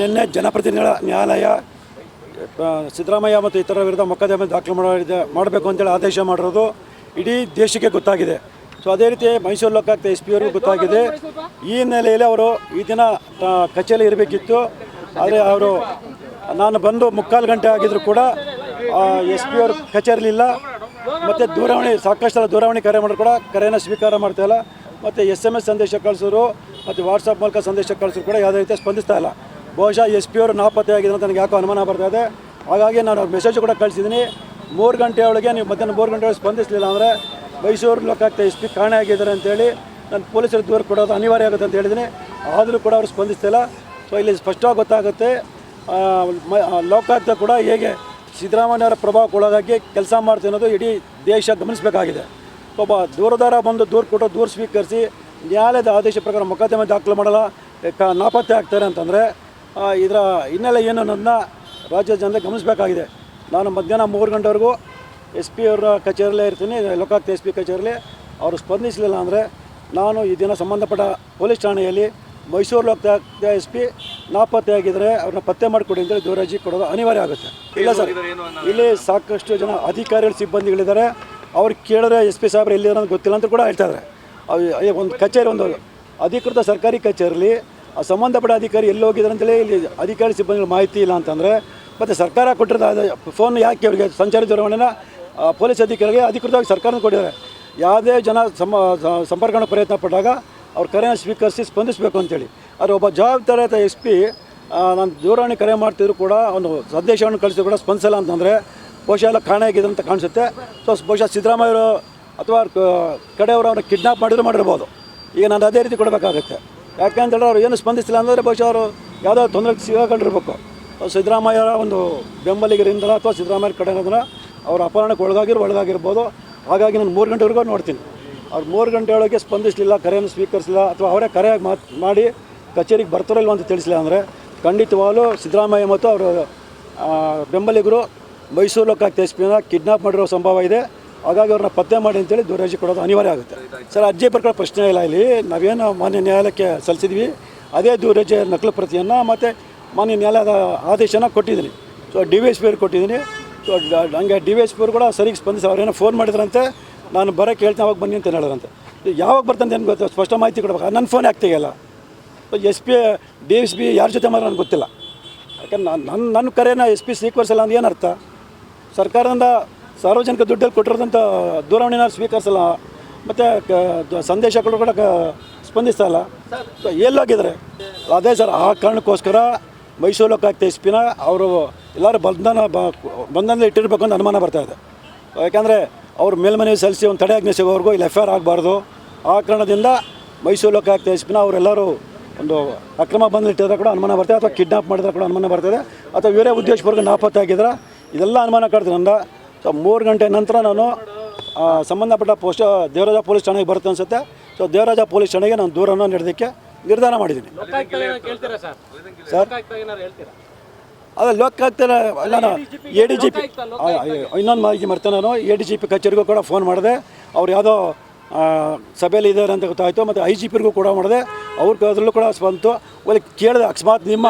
ನಿನ್ನೆ ಜನಪ್ರತಿನಿಧಿಗಳ ನ್ಯಾಯಾಲಯ ಸಿದ್ದರಾಮಯ್ಯ ಮತ್ತು ಇತರ ವಿರುದ್ಧ ಮೊಕದ್ದಮೆ ದಾಖಲು ಮಾಡಿದೆ, ಮಾಡಬೇಕು ಅಂತೇಳಿ ಆದೇಶ ಮಾಡಿರೋದು ಇಡೀ ದೇಶಕ್ಕೆ ಗೊತ್ತಾಗಿದೆ. ಸೊ ಅದೇ ರೀತಿ ಮೈಸೂರು ಲೋಕಾಯುಕ್ತ ಎಸ್ ಪಿ ಅವರಿಗೆ ಗೊತ್ತಾಗಿದೆ. ಈ ಹಿನ್ನೆಲೆಯಲ್ಲಿ ಅವರು ಈ ದಿನ ಕಚೇರಿ ಇರಬೇಕಿತ್ತು. ಆದರೆ ಅವರು, ನಾನು ಬಂದು ಮುಕ್ಕಾಲು ಗಂಟೆ ಆಗಿದ್ರು ಕೂಡ ಎಸ್ ಪಿ ಅವರು ಕಚೇರಿಲಿಲ್ಲ ಮತ್ತು ದೂರವಾಣಿ, ಸಾಕಷ್ಟು ಸಲ ದೂರವಾಣಿ ಕರೆ ಮಾಡಿದ್ರು ಕೂಡ ಕರೆಯನ್ನು ಸ್ವೀಕಾರ ಮಾಡ್ತಾಯಿಲ್ಲ ಮತ್ತು ಎಸ್ ಎಂ ಎಸ್ ಸಂದೇಶ ಕಳಿಸೋರು, ಮತ್ತು ವಾಟ್ಸಪ್ ಮೂಲಕ ಸಂದೇಶ ಕಳಿಸೋರು ಕೂಡ ಯಾವುದೇ ರೀತಿ ಸ್ಪಂದಿಸ್ತಾ ಇಲ್ಲ. ಬಹುಶಃ ಎಸ್ ಪಿ ಅವರು ನಾಪತ್ತೆ ಆಗಿದೆ ಅಂತ ನನಗೆ ಯಾಕೋ ಅನುಮಾನ ಬರ್ತಾ ಇದೆ. ಹಾಗಾಗಿ ನಾನು ಅವ್ರ ಮೆಸೇಜ್ ಕೂಡ ಕಳಿಸಿದ್ದೀನಿ. ಮೂರು ಗಂಟೆ ಒಳಗೆ ನೀವು ಮಧ್ಯಾಹ್ನ ಮೂರು ಗಂಟೆ ಒಳಗೆ ಸ್ಪಂದಿಸಲಿಲ್ಲ ಅಂದರೆ ಮೈಸೂರು ಲೋಕಾಯುಕ್ತ ಎಸ್ ಪಿ ಕಾಣೆ ಆಗಿದ್ದಾರೆ ಅಂತೇಳಿ ನಾನು ಪೊಲೀಸರಿಗೆ ದೂರ ಕೊಡೋದು ಅನಿವಾರ್ಯ ಆಗುತ್ತೆ ಅಂತ ಹೇಳಿದ್ದೀನಿ. ಆದರೂ ಕೂಡ ಅವರು ಸ್ಪಂದಿಸ್ತಿಲ್ಲ ಸೊ ಇಲ್ಲಿ ಸ್ಪಷ್ಟವಾಗಿ ಗೊತ್ತಾಗುತ್ತೆ ಲೋಕಾಯುಕ್ತ ಕೂಡ ಹೇಗೆ ಸಿದ್ದರಾಮಯ್ಯವರ ಪ್ರಭಾವಕ್ಕೆ ಒಳಗಾಗಿ ಕೆಲಸ ಮಾಡ್ತೀನಿ ಅನ್ನೋದು ಇಡೀ ದೇಶ ಗಮನಿಸಬೇಕಾಗಿದೆ. ಒಬ್ಬ ದೂರದಾರ ಬಂದು ದೂರು ಕೊಟ್ಟು ದೂರು ಸ್ವೀಕರಿಸಿ ನ್ಯಾಯಾಲಯದ ಆದೇಶ ಪ್ರಕಾರ ಮೊಕದ್ದಮೆ ದಾಖಲು ಮಾಡಲ್ಲ ನಾಪತ್ತೆ ಆಗ್ತಾರೆ ಅಂತಂದರೆ ಇದರ ಹಿನ್ನೆಲೆ ಏನು ಅನ್ನೋದನ್ನ ರಾಜ್ಯದ ಜನತೆ ಗಮನಿಸಬೇಕಾಗಿದೆ. ನಾನು ಮಧ್ಯಾಹ್ನ ಮೂರು ಗಂಟೆವರೆಗೂ ಎಸ್ ಪಿ ಅವರ ಕಚೇರಿಯಲ್ಲೇ ಇರ್ತೀನಿ, ಲೋಕಾಯುಕ್ತ ಎಸ್ ಪಿ ಕಚೇರಿಯಲ್ಲಿ ಅವರು ಸ್ಪಂದಿಸಲಿಲ್ಲ ಅಂದರೆ ನಾನು ಈ ದಿನ ಸಂಬಂಧಪಟ್ಟ ಪೊಲೀಸ್ ಠಾಣೆಯಲ್ಲಿ ಮೈಸೂರು ಲೋಕಾಯುಕ್ತ ಎಸ್ ಪಿ ನಾಪತ್ತೆಯಾಗಿದ್ದರೆ ಅವ್ರನ್ನ ಪತ್ತೆ ಮಾಡಿಕೊಡಿ ಅಂತೇಳಿ ದೂರಜಿ ಕೊಡೋದು ಅನಿವಾರ್ಯ ಆಗುತ್ತೆ. ಇಲ್ಲ ಸರ್, ಇಲ್ಲಿ ಸಾಕಷ್ಟು ಜನ ಅಧಿಕಾರಿಗಳು, ಸಿಬ್ಬಂದಿಗಳಿದ್ದಾರೆ. ಅವ್ರು ಕೇಳಿದ್ರೆ ಎಸ್ ಪಿ ಸಾಹೇಬ್ರು ಎಲ್ಲಿದ್ದಾರೆ ಅಂತ ಗೊತ್ತಿಲ್ಲ ಅಂತ ಕೂಡ ಹೇಳ್ತಾ ಇದ್ದಾರೆ. ಅವ್- ಒಂದು ಕಚೇರಿ ಒಂದು ಅಧಿಕೃತ ಸರ್ಕಾರಿ ಕಚೇರಿಲಿ ಸಂಬಂಧಪಟ್ಟ ಅಧಿಕಾರಿ ಎಲ್ಲಿ ಹೋಗಿದ್ದಾರೆ ಅಂತೇಳಿ ಇಲ್ಲಿ ಅಧಿಕಾರಿ ಸಿಬ್ಬಂದಿಗಳು ಮಾಹಿತಿ ಇಲ್ಲ ಅಂತಂದರೆ, ಮತ್ತು ಸರ್ಕಾರ ಕೊಟ್ಟಿರೋದು ಫೋನ್ ಯಾಕೆ ಅವರಿಗೆ ಸಂಚಾರಿ ದೂರವಾಣಿನ ಪೊಲೀಸ್ ಅಧಿಕಾರಿಗೆ ಅಧಿಕೃತವಾಗಿ ಸರ್ಕಾರನ ಕೊಟ್ಟಿದ್ದಾರೆ. ಯಾವುದೇ ಜನ ಸಮ ಸ- ಸಂಪರ್ಕನ ಪ್ರಯತ್ನ ಪಟ್ಟಾಗ ಅವ್ರ ಕರೆಯನ್ನು ಸ್ವೀಕರಿಸಿ ಸ್ಪಂದಿಸಬೇಕು ಅಂತೇಳಿ. ಆದರೆ ಒಬ್ಬ ಜವಾಬ್ದಾರಿಯುತ ಎಸ್ ಪಿ ನಾನು ದೂರವಾಣಿ ಕರೆ ಮಾಡ್ತಿದ್ರು ಕೂಡ ಒಂದು ಸಂದೇಶವನ್ನು ಕಳಿಸಿದ್ರು ಕೂಡ ಸ್ಪಂದಿಸಲ್ಲ ಅಂತಂದರೆ ಬಹುಶಃ ಎಲ್ಲ ಕಾಣೆ ಆಗಿದೆ ಅಂತ ಕಾಣಿಸುತ್ತೆ. ಸೊ ಬಹುಶಃ ಸಿದ್ದರಾಮಯ್ಯವರು ಅಥವಾ ಕಡೆಯವರು ಅವ್ರನ್ನ ಕಿಡ್ನಾಪ್ ಮಾಡಿದ್ರು ಮಾಡಿರ್ಬೋದು. ಈಗ ನಾನು ಅದೇ ರೀತಿ ಕೊಡಬೇಕಾಗುತ್ತೆ. ಯಾಕೆಂತೇಳಿದ್ರೆ ಅವ್ರು ಏನು ಸ್ಪಂದಿಸಿಲ್ಲ ಅಂದರೆ ಬಹುಶಃ ಅವರು ಯಾವುದೋ ತೊಂದರೆ ಸಿಗಾಕೊಂಡಿರ್ಬೇಕು. ಸಿದ್ದರಾಮಯ್ಯರ ಒಂದು ಬೆಂಬಲಿಗರಿಂದ ಅಥವಾ ಸಿದ್ದರಾಮಯ್ಯ ಕಡೆ ಅಂದ್ರೆ ಅವ್ರ ಅಪಹರಣಕ್ಕೆ ಒಳಗಾಗಿರೋ ಒಳಗಾಗಿರ್ಬೋದು. ಹಾಗಾಗಿ ನಾನು ಮೂರು ಗಂಟೆವರೆಗೂ ನೋಡ್ತೀನಿ. ಅವ್ರು ಮೂರು ಗಂಟೆ ಒಳಗೆ ಸ್ಪಂದಿಸಲಿಲ್ಲ, ಕರೆಯನ್ನು ಸ್ವೀಕರಿಸಿಲ್ಲ ಅಥವಾ ಅವರೇ ಕರೆ ಮಾತು, ಮಾಡಿ ಕಚೇರಿಗೆ ಬರ್ತಾರಲ್ವ ಅಂತ ತಿಳಿಸಿಲ್ಲ ಅಂದರೆ ಖಂಡಿತವಾಗಲೂ ಸಿದ್ದರಾಮಯ್ಯ ಮತ್ತು ಅವರ ಬೆಂಬಲಿಗರು ಮೈಸೂರು ಲೋಕಾಯುಕ್ತ ಎಸ್ ಪಿನ ಕಿಡ್ನಾಪ್ ಮಾಡಿರೋ ಸಂಭವ ಇದೆ. ಹಾಗಾಗಿ ಅವ್ರನ್ನ ಪತ್ತೆ ಮಾಡಿ ಅಂತೇಳಿ ದೂರರ್ಜಿ ಕೊಡೋದು ಅನಿವಾರ್ಯ ಆಗುತ್ತೆ. ಸರ್, ಅರ್ಜಿ ಪ್ರಕಾರ ಪ್ರಶ್ನೆ ಇಲ್ಲ ಇಲ್ಲಿ. ನಾವೇನು ಮಾನ್ಯ ನ್ಯಾಯಾಲಯಕ್ಕೆ ಸಲ್ಲಿಸಿದ್ವಿ. ಅದೇ ದೂರರ್ಜಿ ನಕಲು ಪ್ರತಿಯನ್ನು ಮತ್ತು ಮಾನ್ಯ ನ್ಯಾಯಾಲಯದ ಆದೇಶನ ಕೊಟ್ಟಿದ್ದೀನಿ. So D V S P ಅವ್ರಿಗೆ ಕೊಟ್ಟಿದ್ದೀನಿ. ಸೊ ಹಂಗೆ ಡಿ ವಿ ಎಸ್ ಪಿ ಅವ್ರು ಕೂಡ ಸರಿಗೆ ಸ್ಪಂದಿಸಿ ಅವ್ರೇನೋ ಫೋನ್ ಮಾಡಿದ್ರಂತೆ. ನಾನು ಬರೋಕ್ಕೆ ಹೇಳ್ತೀನಿ, ಅವಾಗ ಬನ್ನಿ ಅಂತ ಹೇಳಿದ್ರಂತೆ. ಯಾವಾಗ ಬರ್ತಂತ ಏನು ಗೊತ್ತು? ಸ್ಪಷ್ಟ ಮಾಹಿತಿ ಕೊಡ್ಬೇಕು? ನನ್ನ phone ಆಗ್ತಿಗೆಲ್ಲ S P D S P ಯಾರ ಜೊತೆ ಮಾತ್ರ ನನಗೆ ಗೊತ್ತಿಲ್ಲ. ಯಾಕಂದ್ರೆ ನಾನು ನನ್ನ ನನ್ನ ಕರೆನ ಎಸ್ ಪಿ ಸ್ವೀಕರಿಸಲ್ಲ ಅಂದ್ರೆ ಏನು ಅರ್ಥ? ಸರ್ಕಾರದಿಂದ ಸಾರ್ವಜನಿಕ ದುಡ್ಡಲ್ಲಿ ಕೊಟ್ಟಿರೋದಂಥ ದೂರವಾಣಿನ ಸ್ವೀಕರಿಸಲ್ಲ, ಮತ್ತು ಸಂದೇಶಗಳು ಕೂಡ ಕ- ಸ್ಪಂದಿಸ್ತಾ ಇಲ್ಲ. ಎಲ್ಲೋಗಿದ್ದಾರೆ. ಅದೇ ಸರ್, ಆ ಕಾರಣಕ್ಕೋಸ್ಕರ ಮೈಸೂರು ಲೋಕಾಯುಕ್ತ ಎಸ್. ಪಿನ ಅವರು ಎಲ್ಲರೂ ಬಂಧನ, ಬ, ಬಂಧನದಲ್ಲಿ ಇಟ್ಟಿರಬೇಕು ಅಂತ ಅನುಮಾನ ಬರ್ತಾ ಇದೆ. ಯಾಕಂದರೆ ಅವ್ರು ಮೇಲ್ಮನೆ ಸಲ್ಲಿಸಿ ಒಂದು ತಡೆಯಾಜ್ಞೆ ಸಿಗೋವರೆಗೂ ಇಲ್ಲಿ ಎಫ್ ಐ ಆರ್ ಆಗಬಾರ್ದು. ಆ ಕಾರಣದಿಂದ ಮೈಸೂರು ಲೋಕಾಯುಕ್ತ ಎಸ್. ಪಿನ ಅವರೆಲ್ಲರೂ ಒಂದು ಅಕ್ರಮ ಬಂದಿಟ್ಟಿದ್ರೆ ಕೂಡ ಅನುಮಾನ ಬರ್ತದೆ ಅಥವಾ ಕಿಡ್ನಾಪ್ ಮಾಡಿದ್ರೆ ಕೂಡ ಅನುಮಾನ ಬರ್ತದೆ ಅಥವಾ ಇವರೇ ನಾಪತ್ತೆ ಆಗಿದ್ರೆ ಇದೆಲ್ಲ ಅನುಮಾನ ಕಾಡ್ತೀನಿ ಅಂದ. ಸೊ ಮೂರು ಗಂಟೆ ನಂತರ ನಾನು ಸಂಬಂಧಪಟ್ಟ ಪೋಸ್ಟ್ ದೇವರಾಜ ಪೊಲೀಸ್ ಠಾಣೆಗೆ ಬರುತ್ತೆ ಅನಿಸುತ್ತೆ. ಸೊ ದೇವರಾಜ ಪೊಲೀಸ್ ಠಾಣೆಗೆ ನಾನು ದೂರನ್ನು ನೀಡೋದಕ್ಕೆ ನಿರ್ಧಾರ ಮಾಡಿದ್ದೀನಿ. ಸರ್ ಅದೇ ಲೋಕಾಯುಕ್ತ ನಾನು ಎ ಡಿ ಜಿ ಪಿ ಇನ್ನೊಂದು ಮಾಹಿತಿ ಮಾಡ್ತೇನೆ ನಾನು. ಎ ಡಿ ಜಿ ಪಿ ಕಚೇರಿಗೂ ಕೂಡ ಫೋನ್ ಮಾಡಿದೆ. ಅವ್ರು ಯಾವುದೋ ಸಭೆಯಲ್ಲಿ ಇದ್ದಾರೆ ಅಂತ ಗೊತ್ತಾಯಿತು. ಮತ್ತು ಐ ಜಿ ಪಿರಿಗೂ ಕೂಡ ಮಾಡಿದೆ. ಅವ್ರ ಅದರಲ್ಲೂ ಕೂಡ ಬಂತು. ಒಳ್ಳೆ ಕೇಳಿದೆ. ಅಕಸ್ಮಾತ್ ನಿಮ್ಮ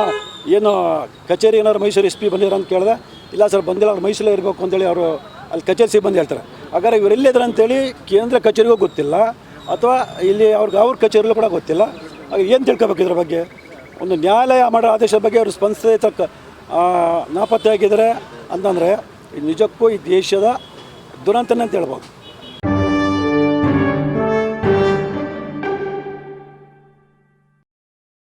ಏನು ಕಚೇರಿ ಏನಾದ್ರು ಮೈಸೂರು ಎಸ್ ಪಿ ಬಂದಿದ್ದಾರೆ ಅಂತ ಕೇಳಿದೆ. ಇಲ್ಲ ಸರ್, ಬಂದಿಲ್ಲ ಅವ್ರು ಮೈಸೂರಲ್ಲೇ ಇರಬೇಕು ಅಂತೇಳಿ ಅವರು ಅಲ್ಲಿ ಕಚೇರಿ ಸಿಬ್ಬಂದಿ ಹೇಳ್ತಾರೆ. ಹಾಗಾದ್ರೆ ಇವ್ರು ಎಲ್ಲಿದ್ದಾರೆ ಅಂತೇಳಿ ಕೇಂದ್ರ ಕಚೇರಿಗೂ ಗೊತ್ತಿಲ್ಲ, ಅಥವಾ ಇಲ್ಲಿ ಅವ್ರಿಗೆ ಅವ್ರ ಕಚೇರಿಲೂ ಕೂಡ ಗೊತ್ತಿಲ್ಲ. ಏನು ತಿಳ್ಕೊಬೇಕು ಇದ್ರ ಬಗ್ಗೆ? ಒಂದು ನ್ಯಾಯಾಲಯ ಮಾಡೋ ಆದೇಶದ ಬಗ್ಗೆ ಅವರು ಸ್ಪಂದಿಸದೇ ತಕ್ಕ ನಾಪತ್ತೆ ಆಗಿದ್ದಾರೆ ಅಂತಂದರೆ, ನಿಜಕ್ಕೂ ಈ ದೇಶದ ದುರಂತನೇ ಅಂತ ಹೇಳ್ಬೋದು.